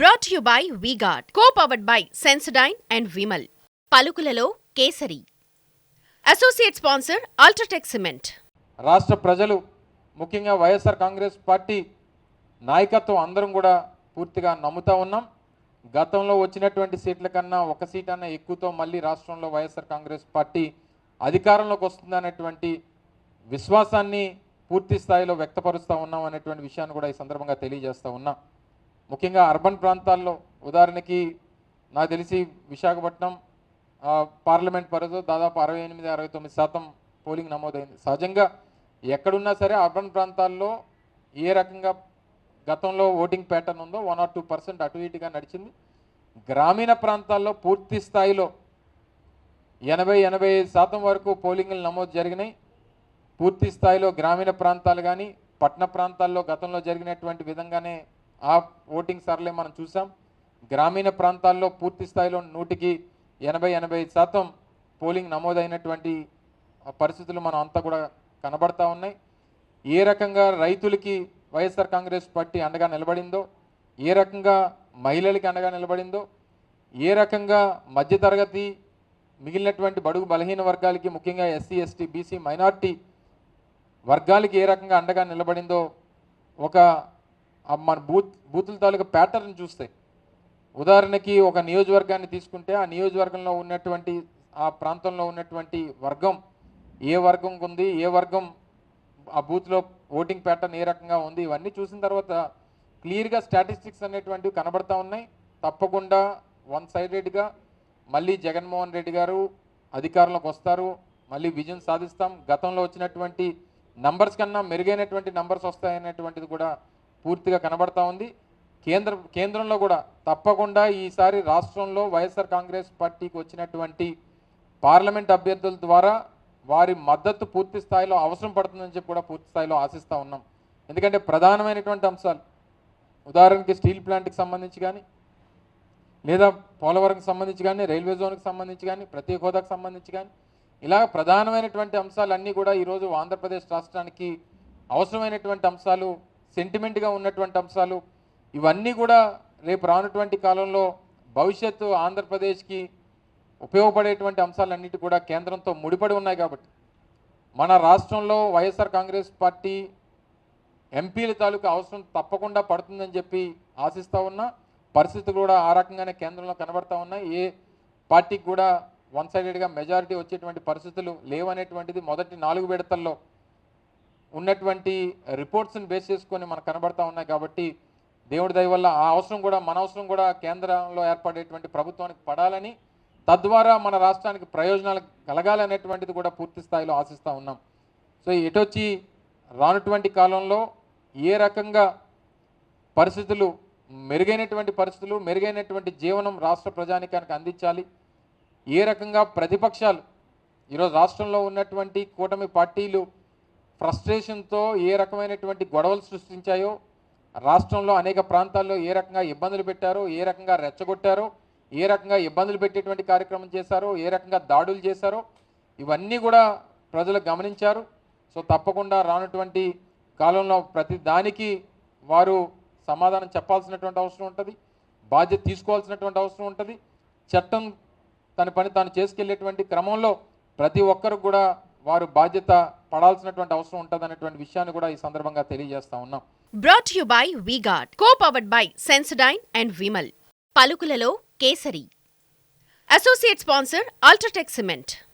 Brought you by V Guard co powered by Sensodyne and Vimal పలుకులలో Kesari. Associate sponsor UltraTech cement రాష్ట్ర ప్రజలు ముఖ్యంగా YSR Congress party నాయకత్వం అందరం కూడా పూర్తిగా నమ్ముతా ఉన్నాం. గతంలో వచ్చినటువంటి సీట్ల కన్నా ఒక సీట్ అన్న ఎక్కువతో మళ్ళీ రాష్ట్రంలో వైఎస్ఆర్ కాంగ్రెస్ పార్టీ అధికారంలోకి వస్తుందనేటువంటి విశ్వాసాన్ని పూర్తి స్థాయిలో వ్యక్తపరుస్తూ ఉన్నాం అనేటువంటి విషయాన్ని కూడా ఈ సందర్భంగా తెలియజేస్తూ ఉన్నాం. ముఖ్యంగా అర్బన్ ప్రాంతాల్లో ఉదాహరణకి నాకు తెలిసి విశాఖపట్నం పార్లమెంట్ పరిధిలో దాదాపు అరవై ఎనిమిది అరవై తొమ్మిది శాతం పోలింగ్ నమోదైంది. సహజంగా ఎక్కడున్నా సరే అర్బన్ ప్రాంతాల్లో ఏ రకంగా గతంలో ఓటింగ్ ప్యాటర్న్ ఉందో వన్ ఆర్ టూ పర్సెంట్ అటు ఇటుగా నడిచింది. గ్రామీణ ప్రాంతాల్లో పూర్తి స్థాయిలో ఎనభై ఎనభై ఐదు శాతం వరకు పోలింగ్లు నమోదు జరిగినాయి. పూర్తి స్థాయిలో గ్రామీణ ప్రాంతాలు కానీ పట్టణ ప్రాంతాల్లో గతంలో జరిగినటువంటి విధంగానే ఆ ఓటింగ్ సర్లే మనం చూసాం. గ్రామీణ ప్రాంతాల్లో పూర్తి స్థాయిలో నూటికి ఎనభై ఎనభై శాతం పోలింగ్ నమోదైనటువంటి పరిస్థితులు మనం అంతా కూడా కనబడతా ఉన్నాయి. ఏ రకంగా రైతులకి వైఎస్ఆర్ కాంగ్రెస్ పార్టీ అండగా నిలబడిందో ఏ రకంగా మహిళలకి అండగా నిలబడిందో ఏ రకంగా మధ్యతరగతి మిగిలినటువంటి బడుగు బలహీన వర్గాలకి ముఖ్యంగా ఎస్సీ ఎస్టీ బీసీ మైనార్టీ వర్గాలకి ఏ రకంగా అండగా నిలబడిందో ఒక మన బూత్ బూతుల తాలూకా ప్యాటర్న్ చూస్తే. ఉదాహరణకి ఒక నియోజకవర్గాన్ని తీసుకుంటే ఆ నియోజకవర్గంలో ఉన్నటువంటి ఆ ప్రాంతంలో ఉన్నటువంటి వర్గం ఏ వర్గం ఉంది ఏ వర్గం ఆ బూత్లో ఓటింగ్ ప్యాటర్న్ ఏ రకంగా ఉంది ఇవన్నీ చూసిన తర్వాత క్లియర్గా స్టాటిస్టిక్స్ అనేటువంటివి కనబడతా ఉన్నాయి. తప్పకుండా వన్ సైడెడ్గా మళ్ళీ జగన్మోహన్ రెడ్డి గారు అధికారంలోకి వస్తారు. మళ్ళీ విజయం సాధిస్తాం. గతంలో వచ్చినటువంటి నంబర్స్ కన్నా మెరుగైనటువంటి నంబర్స్ వస్తాయనేటువంటిది కూడా పూర్తిగా కనబడతా ఉంది. కేంద్ర కేంద్రంలో కూడా తప్పకుండా ఈసారి రాష్ట్రంలో వైఎస్ఆర్ కాంగ్రెస్ పార్టీకి వచ్చినటువంటి పార్లమెంట్ అభ్యర్థుల ద్వారా వారి మద్దతు పూర్తి స్థాయిలో అవసరం పడుతుందని చెప్పి కూడా పూర్తి స్థాయిలో ఆశిస్తూ ఉన్నాం. ఎందుకంటే ప్రధానమైనటువంటి అంశాలు ఉదాహరణకి స్టీల్ ప్లాంట్కి సంబంధించి కానీ లేదా పోలవరంకి సంబంధించి కానీ రైల్వే జోన్కి సంబంధించి కానీ ప్రత్యేక హోదాకు సంబంధించి కానీ ఇలా ప్రధానమైనటువంటి అంశాలన్నీ కూడా ఈరోజు ఆంధ్రప్రదేశ్ రాష్ట్రానికి అవసరమైనటువంటి అంశాలు సెంటిమెంట్గా ఉన్నటువంటి అంశాలు ఇవన్నీ కూడా రేపు రానటువంటి కాలంలో భవిష్యత్తు ఆంధ్రప్రదేశ్కి ఉపయోగపడేటువంటి అంశాలన్నిటి కూడా కేంద్రంతో ముడిపడి ఉన్నాయి కాబట్టి. మన రాష్ట్రంలో వైఎస్ఆర్ కాంగ్రెస్ పార్టీ ఎంపీల తాలూకు అవసరం తప్పకుండా పడుతుందని చెప్పి ఆశిస్తూ ఉన్నా పరిస్థితులు కూడా ఆ రకంగానే కేంద్రంలో కనబడతా ఉన్నాయి. ఏ పార్టీకి కూడా వన్ సైడెడ్గా మెజారిటీ వచ్చేటువంటి పరిస్థితులు లేవనేటువంటిది మొదటి నాలుగు విడతల్లో ఉన్నటువంటి రిపోర్ట్స్ని బేస్ చేసుకొని మనకు కనబడతా ఉన్నాయి కాబట్టి దేవుడి దయ వల్ల ఆ అవసరం కూడా మన అవసరం కూడా కేంద్రంలో ఏర్పడేటువంటి ప్రభుత్వానికి పడాలని తద్వారా మన రాష్ట్రానికి ప్రయోజనాలు కలగాలనేటువంటిది కూడా పూర్తి స్థాయిలో ఆశిస్తూ ఉన్నాం. సో ఎటొచ్చి రానటువంటి కాలంలో ఏ రకంగా పరిస్థితులు మెరుగైనటువంటి పరిస్థితులు మెరుగైనటువంటి జీవనం రాష్ట్ర ప్రజానికానికి అందించాలి ఏ రకంగా ప్రతిపక్షాలు ఈరోజు రాష్ట్రంలో ఉన్నటువంటి కూటమి పార్టీలు ఫ్రస్ట్రేషన్తో ఏ రకమైనటువంటి గొడవలు సృష్టించాయో రాష్ట్రంలో అనేక ప్రాంతాల్లో ఏ రకంగా ఇబ్బందులు పెట్టారో ఏ రకంగా రెచ్చగొట్టారో ఏ రకంగా ఇబ్బందులు పెట్టేటువంటి కార్యక్రమం చేశారో ఏ రకంగా దాడులు చేశారో ఇవన్నీ కూడా ప్రజలు గమనించారు. సో తప్పకుండా రానటువంటి కాలంలో ప్రతి దానికి వారు సమాధానం చెప్పాల్సినటువంటి అవసరం ఉంటుంది బాధ్యత తీసుకోవాల్సినటువంటి అవసరం ఉంటుంది. చట్టం తన పని తాను చేసుకెళ్ళేటువంటి క్రమంలో ప్రతి ఒక్కరు కూడా వారు బాధ్యత పడాల్సినటువంటి అవసరం ఉంటుంది అనేటువంటి విషయాన్ని కూడా ఈ సందర్భంగా తెలియజేస్తా ఉన్నాం. Brought you by V Guard co powered by Sensodyne and Vimal పలుకులలో Kesari. Associate sponsor UltraTech cement